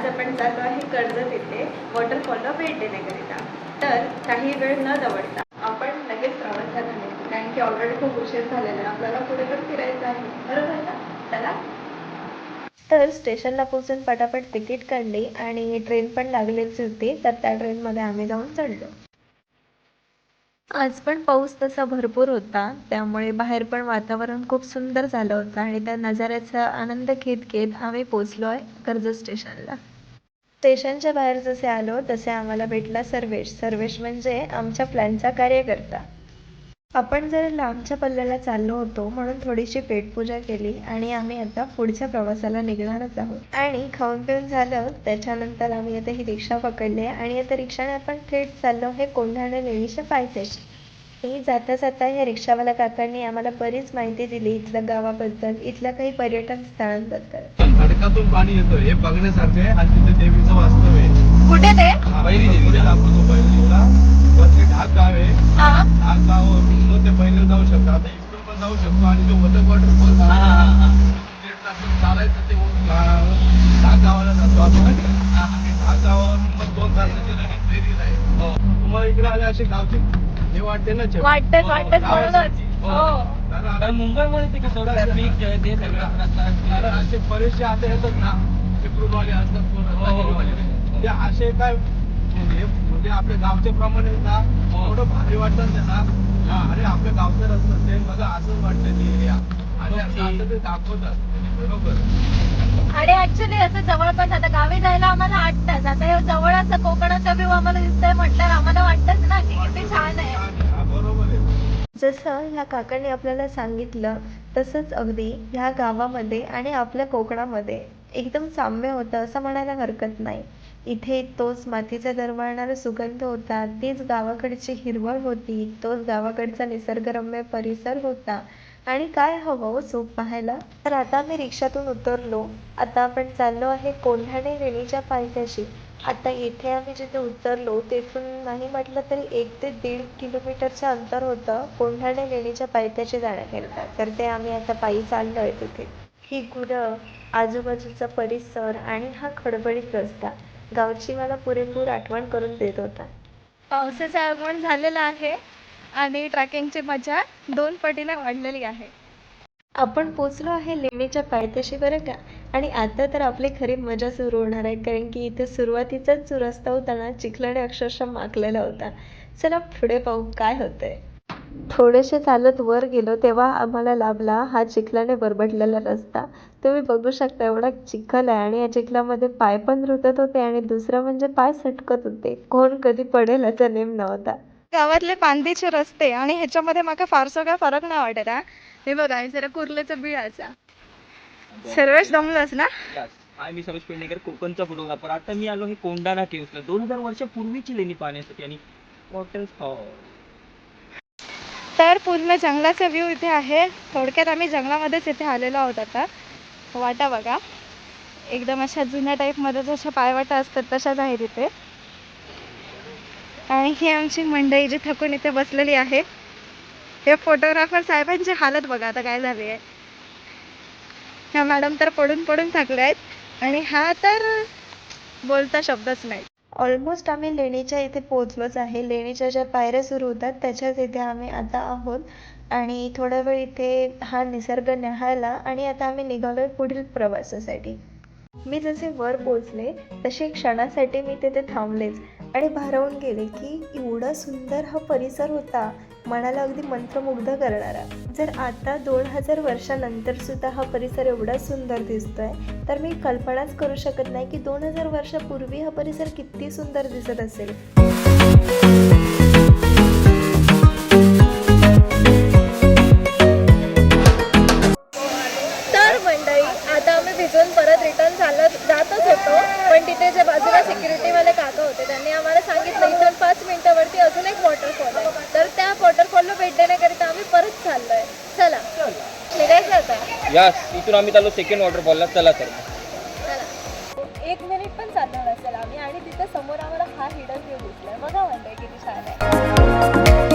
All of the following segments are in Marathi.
आज आपण जातो आहे कर्जत येथे वॉटरफॉलला भेट देण्याकरिता. तर काही वेळ न दवडता आपण लगेच प्रवासात आले कारण की ऑलरेडी खूप उशीर झालेला आहे. आपल्याला पुढे पण फिरायचं आहे. बरोबर ना? चला. तर स्टेशनला पोहोचून पटापट तिकीट काढली आणि ट्रेन पण लागलेली होती तर त्या ट्रेनमध्ये आम्ही जाऊन चढलो. आज पण पाऊस तसा भरपूर होता त्यामुळे बाहेर पण वातावरण खूप सुंदर झालं होतं आणि त्या नजाऱ्याचा आनंद घेत घेत आम्ही पोचलो आहे कर्जत स्टेशनला. स्टेशनच्या बाहेर जसे आलो तसे आम्हाला भेटला सर्वेश. सर्वेश म्हणजे आमच्या प्लॅनचा कार्यकर्ता. आपण जर लांबच्या पल्ल्याला चाललो होतो म्हणून थोडीशी पेटपूजा केली आणि आम्ही आता पुढच्या प्रवासाला निघणारच आहोत. आणि खाऊन पिऊन झालं त्याच्यानंतर आम्ही आता ही रिक्षा पकडली आणि आता रिक्षाने आपण थेट चाललो हे कोंढाणे लेणीच्या पायथ्याशी. आणि जाता जाता या रिक्षावाल्या काकांनी आम्हाला बरीच माहिती दिली इथल्या गावाबद्दल. इथल्या काही पर्यटन स्थळांबद्दल. खडकातून पाणी येतं. हे बघण्यासारखं आहे. आणि तिथे देवीचं वास्तव आहे. कुठे ते? पहिली वरती ढाक गाव आहे. ढाक मग ते पहिलं जाऊ शकतो. आता इकडून पण जाऊ शकतो. आणि जो वॉटर वॉटरफॉल चालायचं ते ढाक गावाला जातो आपण. आणि ढाक गावावरून मग दोन तासाची लगेच फेरी आहे तुम्हाला इकडे आले असे गावचे हे वाटतंच, हो, वाटतंच गावाची. म्हणूनच. हो. हो. मुंबईमध्ये ते कसं ते असे बरेचसे आता येतात ना चिपळूणवाले असतात कोण हो, हो, हो. असतात. ते असे काय म्हणजे म्हणजे आपल्या गावच्या प्रमाणे ना भारी हा, अरे आपल्या गावचं ते बघा असंच वाटतं की हे आणि असं ते दाखवतात बरोबर आणि ऍक्च्युली असं जवळपास आता गावी जायला आम्हाला आठ तास आता हे जवळ असं कोकणाचा व्ह्यू आम्हाला दिसतोय म्हटल्यावर आम्हाला वाटतच ना की किती छान हा, आहे जसं ह्या काकांनी आपल्याला सांगितलं तसंच अगदी ह्या गावामध्ये आणि आपल्या कोकणामध्ये एकदम साम्य होतं असं म्हणायला हरकत नाही. इथे तोच मातीचा दरवळणारा सुगंध होता तीच गावाकडची हिरवळ होती तोच गावाकडचा निसर्गरम्य परिसर होता. आणि काय हवं हो पाहायला? तर आता मी रिक्षातून उतरलो. आता आपण चाललो आहे कोल्हाणे रेणीच्या पायथ्याशी. आता इथे आम्ही जिथे उतरलो तेथून नाही म्हटलं तरी एक ते दीड किलोमीटरचं अंतर होतं कोंढाणे लेणीच्या पायथ्याशी जाण्याकरिता तर ते आम्ही आता पायी चाललो आहे तिथे. ही गुरं आजूबाजूचा परिसर आणि हा खडबडीत रस्ता गावची मला पुरेपूर आठवण करून देत होता. पावसाचं आगमन झालेलं आहे आणि ट्रॅकिंगची मजा दोन पटीने वाढलेली आहे. आपण पोचलो आहे लेणीच्या पायथ्याशी बरं का? आणि आता तर आपली खरी मजा सुरू होणार आहे कारण की इथे सुरुवातीचाच जो रस्ता होता ना चिखलाने अक्षरशः माखलेला होता. चला पुढे पाहू काय होतंय. थोडेसे चालत वर गेलो तेव्हा आम्हाला लाभला हा चिखलाने बरबडलेला रस्ता. तुम्ही बघू शकता एवढा चिखल आहे आणि या चिखलामध्ये पाय पण रुतत होते आणि दुसरं म्हणजे पाय सटकत होते. कोण कधी पडेल याचा नेम नव्हता. गावातले पांदीचे रस्ते आणि ह्याच्यामध्ये मला फारसा काय फरक नाही वाटत हा बघा हे जरा कुर्ल्याचं बिळाचा सर्वेश दमलास ना? हाय मी सरोज पेडणेकर कोकणचा फोटोग्राफर आता मी आलो हे कोंडाणा केव्सला दोन हजार वर्षापूर्वीची लेणी पाहण्यासाठी आणि वॉटरफॉल तर पूर्ण जंगलाचा व्ह्यू इथे आहे. थोडक्यात आम्ही जंगलामध्येच इथे आलेलो आहोत आता. वाटा बघा. एकदम अशा जुन्या टाईपमध्ये जशा पायवाटा असतात तशाच आहेत इथे. आणि ही आमची मंडळी जी थकून इथे बसलेली आहे. हे फोटोग्राफर साहेबांची हालत बघा आता काय झाली आहे. ह्या मॅडम तर पडून पडून थकल्या आहेत आणि हा तर बोलता शब्दच नाही. ऑलमोस्ट आम्ही लेणीच्या इथे पोहोचलोच आहे. लेणीच्या ज्या पायऱ्या सुरू होतात त्याच्याच इथे आम्ही आता आहोत. आणि थोडा वेळ इथे हा निसर्ग न्याहाळला आणि आता आम्ही निघालोय पुढील प्रवासासाठी. मी जसे वर पोचले तसे क्षणासाठी मी तिथे थांबलेच आणि भारावून गेले की एवढा सुंदर हा परिसर होता. मनाला अगदी मंत्रमुग्ध करणारा. जर आता दोन हजार वर्षानंतर सुद्धा हा परिसर एवढा सुंदर दिसतोय तर मी कल्पनाच करू शकत नाही की दोन हजार वर्षापूर्वी हा परिसर किती सुंदर दिसत असेल. तर आता आम्ही भिजून परत रिटर्न चालत जातच होतो पण तिथे जे बाजूला सिक्युरिटीवाले काका होते त्यांनी आम्हाला यास इथून आम्ही त्याला सेकंड वॉटर बोलला चला तर. चला. एक मिनिट पण चालणार असेल आम्ही आणि तिथे समोर आम्हाला हा हिडन व्ह्यू दिसलाय. बघा म्हणताय किती छान आहे.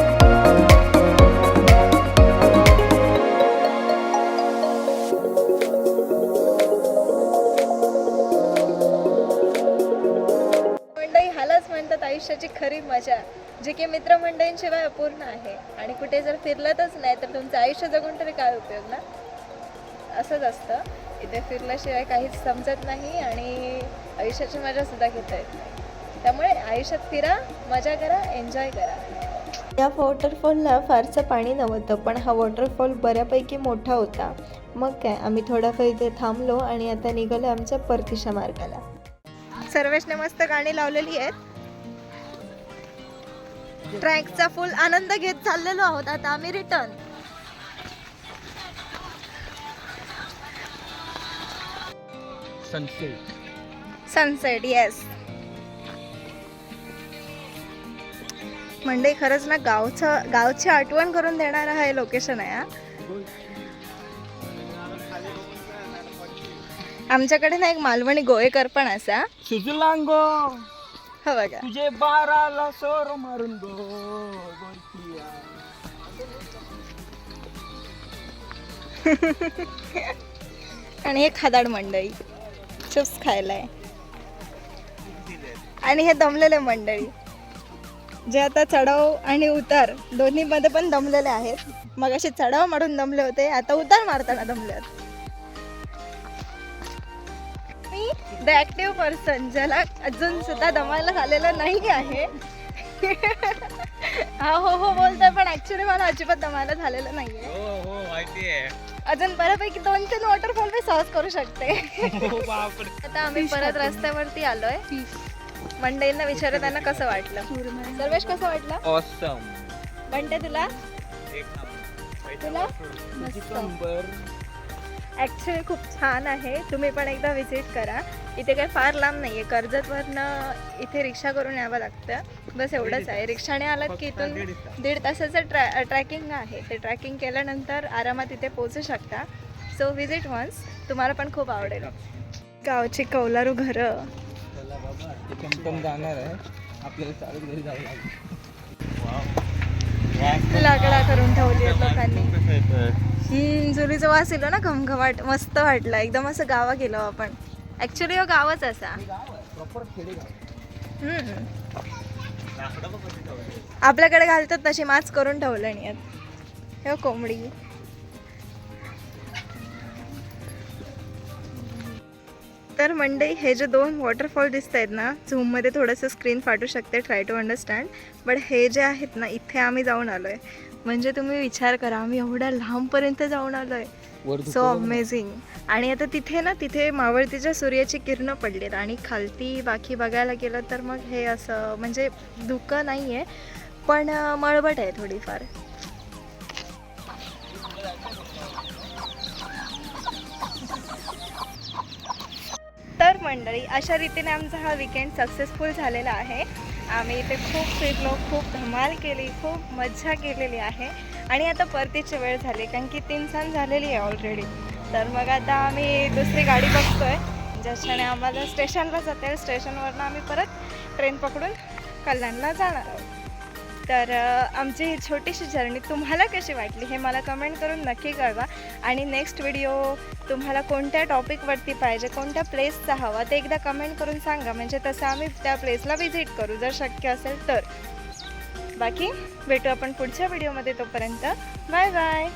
आयुष्याची खरी मजा जी की मित्रमंडळींशिवाय अपूर्ण आहे. आणि कुठे जर फिरलातच नाही तर तुमचं आयुष्य जगून तरी काय उपयोग ना? असंच असतं. इथे फिरल्याशिवाय काहीच समजत नाही आणि आयुष्याची मजा सुद्धा घेता येत नाही. त्यामुळे आयुष्यात फिरा मजा करा एन्जॉय करा. या वॉटरफॉलला फारसं पाणी नव्हतं पण हा वॉटरफॉल बऱ्यापैकी मोठा होता. मग काय आम्ही थोडाफार इथे थांबलो आणि आता निघालो आमच्या परतीच्या मार्गाला. सर्वेशने मस्त गाणी लावलेली आहेत. ट्रॅकचा फुल आनंद घेत चाललेलो आहोत. आता आम्ही रिटर्न सनसेट. सनसेट येस म्हणजे खरंच ना गावचं गावची आठवण करून देणारं हे लोकेशन आहे हा. आमच्याकडे ना एक मालवणी गोवेकर पण असा सुजलांगो. हो बघा. तुझे बाराला सोर मारून गो. आणि हे खादाड मंडळी चिप्स खायलाय. आणि हे दमलेले मंडळी. जे आता चढाव आणि उतार दोन्ही मध्ये पण दमलेले आहेत. मग असे चढाव मारून दमले होते आता उतार मारताना दमले होते मी द ऍक्टिव्ह पर्सन ज्याला अजून सुद्धा दमायला झालेलं नाही आहे. हा हो हो बोलतोय पण ऍक्च्युली मला अजिबात दमायला झालेलं नाहीये. हो हो माहितीये. अजून बऱ्यापैकी दोन तीन वॉटरफॉल मी सहज करू शकते. हो बापरे. आता आम्ही परत रस्त्यावरती आलोय. मंडईंना विचारत त्यांना कसं वाटलं? सर्वेश कसं वाटलं? ऑसम म्हणते तुला? एक नंबर. तुला? नंबर. ऍक्च्युली खूप छान आहे. तुम्ही पण एकदा विजिट करा. इथे काही फार लांब नाहीये. कर्जतवरनं इथे रिक्षा करून यावं लागतं. बस एवढंच आहे. रिक्षाने आलात की इथून दीड तासाचं ट्रॅ ट्रॅकिंग आहे. ते ट्रॅकिंग केल्यानंतर आरामात इथे पोहोचू शकता. सो विजिट वन्स तुम्हाला पण खूप आवडेल. गावची कौलारू घरं. जाणार आहे. आपल्याला लाकडा करून ठेवली लोकांनी. हम्म, जुलीचं वास येलो ना घमघमाट मस्त वाटलं. एकदम असं गावा गेलो आपण. ऍक्च्युली हो गावच असा. हम्म. आपल्याकडे घालतात तसे माच करून ठेवलं नाही हे कोंबडी. तर मंडई हे जे दोन वॉटरफॉल दिसत आहेत ना झूममध्ये थोडंसं स्क्रीन फाटू शकते ट्राय टू अंडरस्टँड बट हे जे आहेत ना इथे आम्ही जाऊन आलो आहे म्हणजे तुम्ही विचार करा आम्ही एवढ्या लांबपर्यंत जाऊन आलो आहे सो अमेझिंग आणि आता तिथे ना तिथे मावळतीच्या सूर्याची किरणं पडलीत आणि खालती बाकी बघायला गेलं तर मग हे असं म्हणजे धुकं नाही आहे पण मळबट आहे थोडीफार. तर मंडळी अशा रीतीने आमचा हा विकेंड सक्सेसफुल झालेला आहे. आम्ही इथे खूप फिरलो खूप धमाल केली खूप मज्जा केलेली आहे. आणि आता परतीची वेळ झाली कारण की तीन सण झालेली आहे ऑलरेडी तर मग आता आम्ही दुसरी गाडी बघतोय ज्याच्याने आम्हाला स्टेशनला जाते स्टेशनवरनं आम्ही परत ट्रेन पकडून कल्याणला जाणार आहोत. तर आमची ही छोटीशी जर्नी तुम्हाला कशी वाटली हे मला कमेंट करून नक्की कळवा. आणि नेक्स्ट व्हिडिओ तुम्हाला कोणत्या टॉपिकवरती पाहिजे कोणत्या प्लेसचा हवा ते एकदा कमेंट करून सांगा. म्हणजे तसं आम्ही त्या प्लेसला व्हिजिट करू जर शक्य असेल तर. बाकी भेटू आपण पुढच्या व्हिडिओमध्ये तोपर्यंत. Bye bye